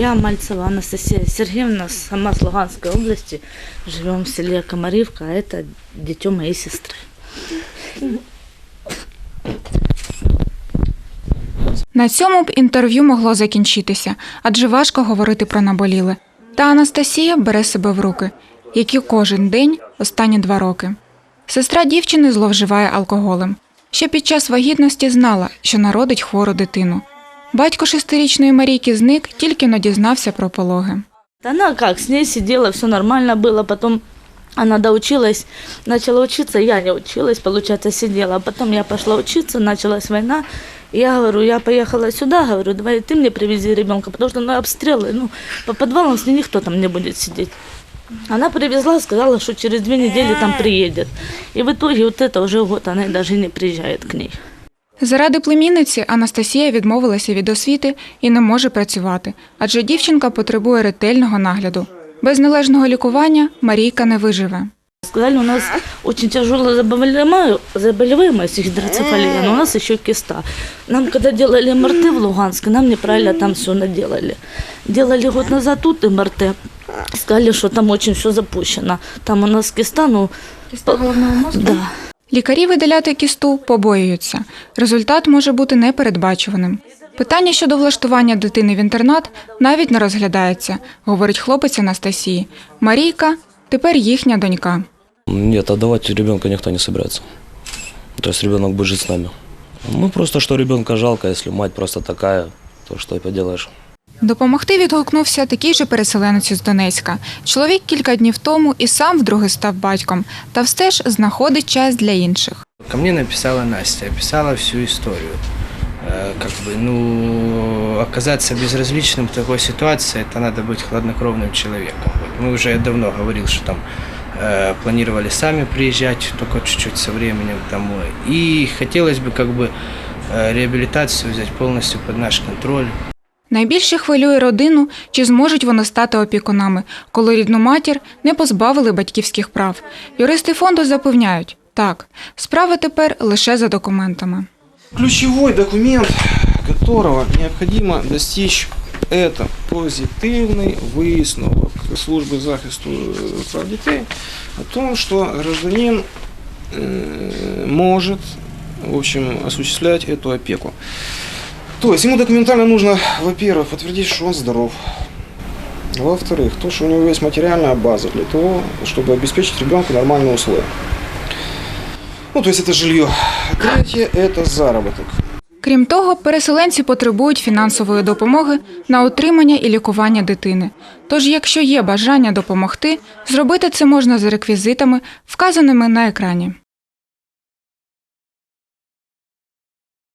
Я Мальцева Анастасия Сергеевна, сама с Луганской области. Живем в селе Комаривка, а это дитё моей сестры. На цьому б інтерв'ю могло закінчитися, адже важко говорити про наболіле. Та Анастасія бере себе в руки, як і кожен день останні два роки. Сестра дівчини зловживає алкоголем. Ще під час вагітності знала, що народить хвору дитину. Батько шестирічної Марійки зник, тільки но дізнався про пологи. Да Она как, с ней сидела, все нормально было, потом она доучилась, начала учиться, я не училась, получается, сидела. А потом я пошла учиться, началась война. И Я говорю, я поехала сюда, говорю, давай ты мне привези ребенка, потому что ну, обстрелы, ну, по подвалам с ней никто там не будет сидеть. Она привезла, сказала, что через две недели там приедет. И в итоге вот это уже год она даже не приезжает к ней. Заради племінниці Анастасія відмовилася від освіти і не може працювати, адже дівчинка потребує ретельного нагляду. Без належного лікування Марійка не виживе. Сказали, у нас очень тяжелая заболеваемость, гидроцефалия, но у нас еще киста. Нам, когда делали МРТ в Луганске, нам неправильно там все наделали. Делали год назад тут МРТ, сказали, что там очень все запущено. Там у нас киста, ну, да. Лікарі видаляти кісту побоюються. Результат може бути непередбачуваним. Питання щодо влаштування дитини в інтернат навіть не розглядається, говорить хлопець Анастасії. Марійка тепер їхня донька. Нет, отдавать ребенка никто не собирается. То есть ребенок будет жить с нами. Ну, просто что ребенка жалко, если мать просто такая, то что и поделаешь. Допомогти відгукнувся такий же переселенець із Донецька. Чоловік кілька днів тому і сам вдруге став батьком, та все ж знаходить час для інших. Ко мне написала Настя, описала всю историю. Э, Как бы, ну, оказаться безразличным в такой ситуации, это надо быть хладнокровным человеком. Вот Мы уже я давно говорил, что там э, планировали сами приезжать, только чуть-чуть со временем домой. И хотелось бы как бы э, реабилитацию взять полностью под наш контроль. Найбільше хвилює родину, чи зможуть вони стати опікунами, коли рідну матір не позбавили батьківських прав. Юристи фонду запевняють, так, справа тепер лише за документами. Ключевой документ, которого необходимо достичь, это позитивний висновок служби захисту е, прав дітей о том, что гражданин э, может в общем, осуществлять эту опеку. То есть ему документально нужно, во-первых, подтвердить, что он здоров. Во-вторых, то, что у него есть материальная база для того, чтобы обеспечить ребенку нормальные условия. Ну, то есть это жилье. Третье – это заработок. Крім того, переселенці потребують фінансової допомоги на утримання і лікування дитини. Тож, якщо є бажання допомогти, зробити це можна за реквізитами, вказаними на екрані.